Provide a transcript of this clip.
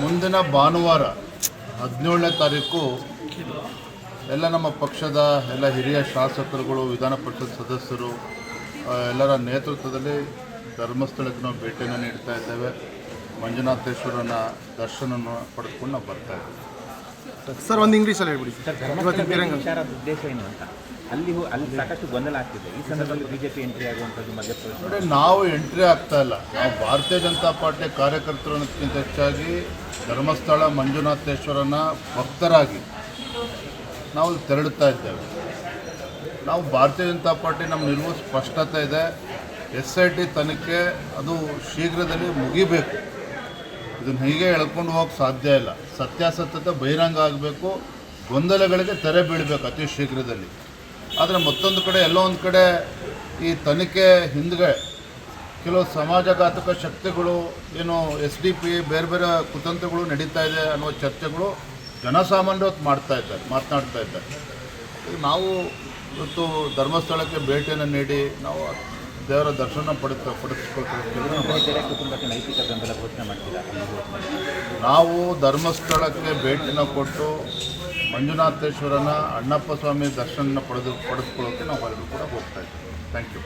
ಮುಂದಿನ ಭಾನುವಾರ ಹದಿನೇಳನೇ ತಾರೀಕು ಎಲ್ಲ ನಮ್ಮ ಪಕ್ಷದ ಎಲ್ಲ ಹಿರಿಯ ಶಾಸಕರುಗಳು ವಿಧಾನ ಪರಿಷತ್ ಸದಸ್ಯರು ಎಲ್ಲರ ನೇತೃತ್ವದಲ್ಲಿ ಧರ್ಮಸ್ಥಳಕ್ಕೆ ನಾವು ಭೇಟಿಯನ್ನು ನೀಡ್ತಾ ಇದ್ದೇವೆ. ಮಂಜುನಾಥೇಶ್ವರನ ದರ್ಶನ ಪಡೆದುಕೊಂಡು ನಾವು ಬರ್ತಾ ಇದ್ದೇವೆ. ಸರ್ ಒಂದು ಇಂಗ್ಲೀಷಲ್ಲಿ ಹೇಳ್ಬಿಡಿ. ಸರ್ ಧರ್ಮಸ್ಥಳದ ಉದ್ದೇಶ ಏನು ಅಲ್ಲಿ ಅಲ್ಲಿ ಸಾಕಷ್ಟು ಗೊಂದಲ ಆಗ್ತಿದೆ. ಈ ಸಂದರ್ಭದಲ್ಲಿ ಬಿಜೆಪಿ ಎಂಟ್ರಿ ಆಗುವಂಥದ್ದು ಮಧ್ಯಪ್ರದೇಶ ನೋಡಿ ನಾವು ಎಂಟ್ರಿ ಆಗ್ತಾ ಇಲ್ಲ. ನಾವು ಭಾರತೀಯ ಜನತಾ ಪಾರ್ಟಿ ಕಾರ್ಯಕರ್ತರು ಅನ್ನೋದಕ್ಕಿಂತ ಹೆಚ್ಚಾಗಿ ಧರ್ಮಸ್ಥಳ ಮಂಜುನಾಥೇಶ್ವರನ ಭಕ್ತರಾಗಿ ನಾವು ತೆರಳುತ್ತಾ ಇದ್ದೇವೆ. ನಾವು ಭಾರತೀಯ ಜನತಾ ಪಾರ್ಟಿ ನಮ್ಮ ನಿಲುವು ಸ್ಪಷ್ಟತೆ ಇದೆ. ಎಸ್ ಐ ಟಿ ತನಿಖೆ ಅದು ಶೀಘ್ರದಲ್ಲಿ ಮುಗಿಬೇಕು. ಇದನ್ನು ಹೀಗೆ ಎಳ್ಕೊಂಡು ಹೋಗಕ್ಕೆ ಸಾಧ್ಯ ಇಲ್ಲ. ಸತ್ಯಾಸತ್ಯತೆ ಬಹಿರಂಗ ಆಗಬೇಕು. ಗೊಂದಲಗಳಿಗೆ ತೆರೆ ಬೀಳಬೇಕು ಅತಿ ಶೀಘ್ರದಲ್ಲಿ. ಆದರೆ ಮತ್ತೊಂದು ಕಡೆ ಎಲ್ಲೋ ಒಂದು ಕಡೆ ಈ ತನಿಖೆ ಹಿಂದ್ಗೆ ಕೆಲವು ಸಮಾಜಘಾತಕ ಶಕ್ತಿಗಳು, ಏನು ಎಸ್ ಡಿ ಪಿ, ಬೇರೆ ಬೇರೆ ಕುತಂತ್ರಗಳು ನಡೀತಾ ಇದೆ ಅನ್ನೋ ಚರ್ಚೆಗಳು ಜನಸಾಮಾನ್ಯರು ಮಾಡ್ತಾ ಇದ್ದಾರೆ, ಮಾತನಾಡ್ತಾ ಇದ್ದಾರೆ. ನಾವು ಇವತ್ತು ಧರ್ಮಸ್ಥಳಕ್ಕೆ ಭೇಟಿಯನ್ನು ನೀಡಿ, ನಾವು ದೇವರ ದರ್ಶನ ಪಡೆದ ಪಡಿಸ್ಕೊಳ್ತೀವಿ ನಾವು ಧರ್ಮಸ್ಥಳಕ್ಕೆ ಭೇಟಿನ ಕೊಟ್ಟು ಮಂಜುನಾಥೇಶ್ವರನ ಅಣ್ಣಪ್ಪ ಸ್ವಾಮಿ ದರ್ಶನ ಪಡೆದು, ಪಡೆದುಕೊಳ್ಳೋಕೆ ನಾವು ಎಲ್ಲರೂ ಕೂಡ ಹೋಗ್ತಾ ಇದ್ದೀವಿ. Thank you